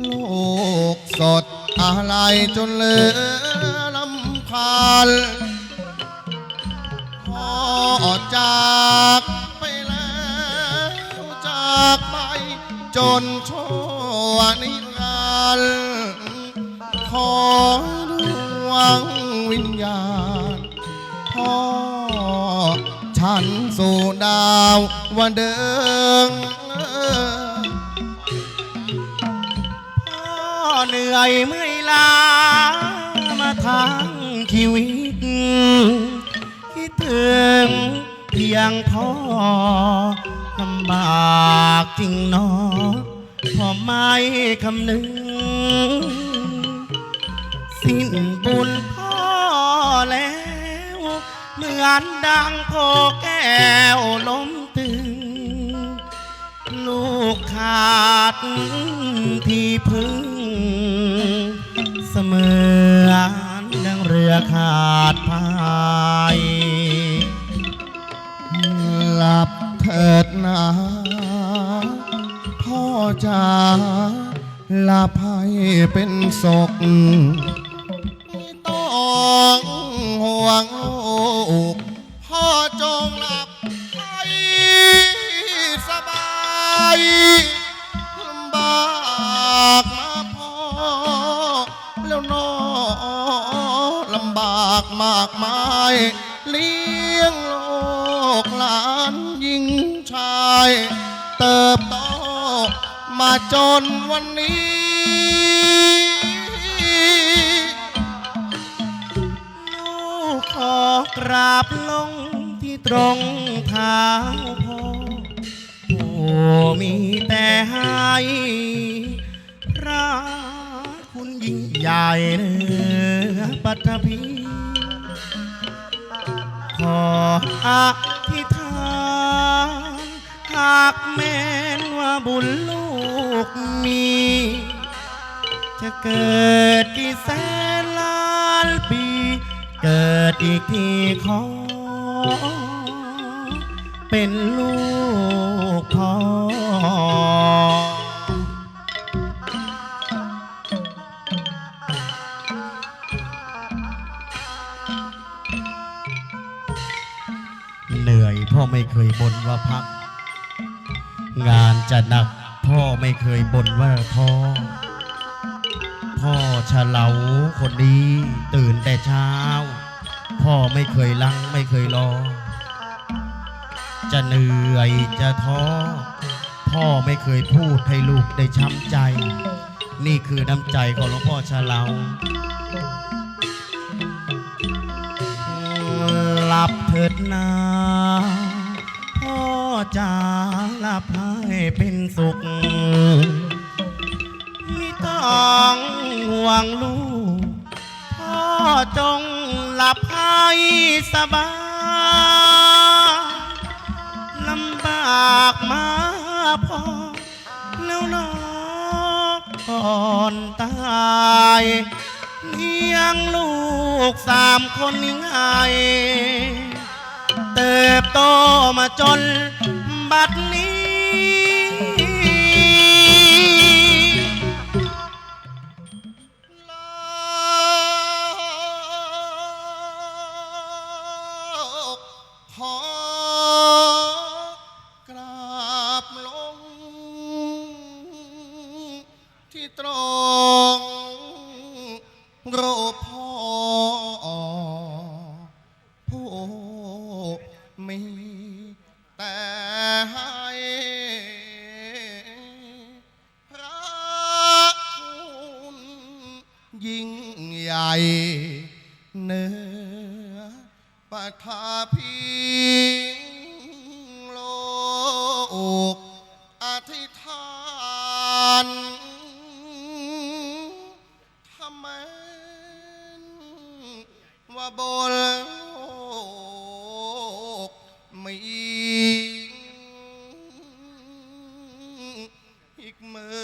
โลกสดอะไรจนเหลือลำคาญพอจากไปแล้วจากไป จนชั่วนิรันดร์ขอดวงวิญญาณพ่อฉันสู่ดาววันเดิง นื่อยเมื่อยล้ามาทั้งชีวิต คิดถึงเพียงพ่อลำบากจริงนอพอไม่คำนึง สิ้นบุญพ่อแล้ว เหมือนดังโพแก้วล้มตึง ลูกขาดที่พึ่ง เมือนดังเรือขาดพายหลับเถิดนะพ่อจ๋าหลับให้เป็นศก เติบโตมาจนวันนี้ ลูกขอกราบลงที่ตรงเท้าพ่อโอ้มีแต่ให้พระคุณยิ่งใหญ่เนือปัตภีขออธิษ หากแม้นว่าบุญลูกมี จะเกิดกี่แสนล้านปี เกิดอีกทีขอ เป็นลูกพ่อเหนื่อยพ่อไม่เคยบ่นว่าพัก งานจะหนักพ่อไม่เคยบ่นว่าท้อพ่อฉลาคนนี้ตื่นแต่เช้า พ่อไม่เคยลังไม่เคยรอ จะเหนื่อยจะท้อ พ่อไม่เคยพูดให้ลูกได้ช้ำใจ นี่คือน้ำใจของหลวงพ่อฉลาหลับเถิดนา จะหลับให้เป็นสุข ไม่ต้องห่วงลูก พ่อจงหลับให้สบายลำบากมาพอแล้วน้องก่อนตายเลี้ยงลูกสามคนนี้ไงเติบโตมาจน บัดนี้โลกขอกราบลงที่ตรง อปะทาพิงโลกอธิษฐานทำไมว่าบนโลกมีอีกเมื่อ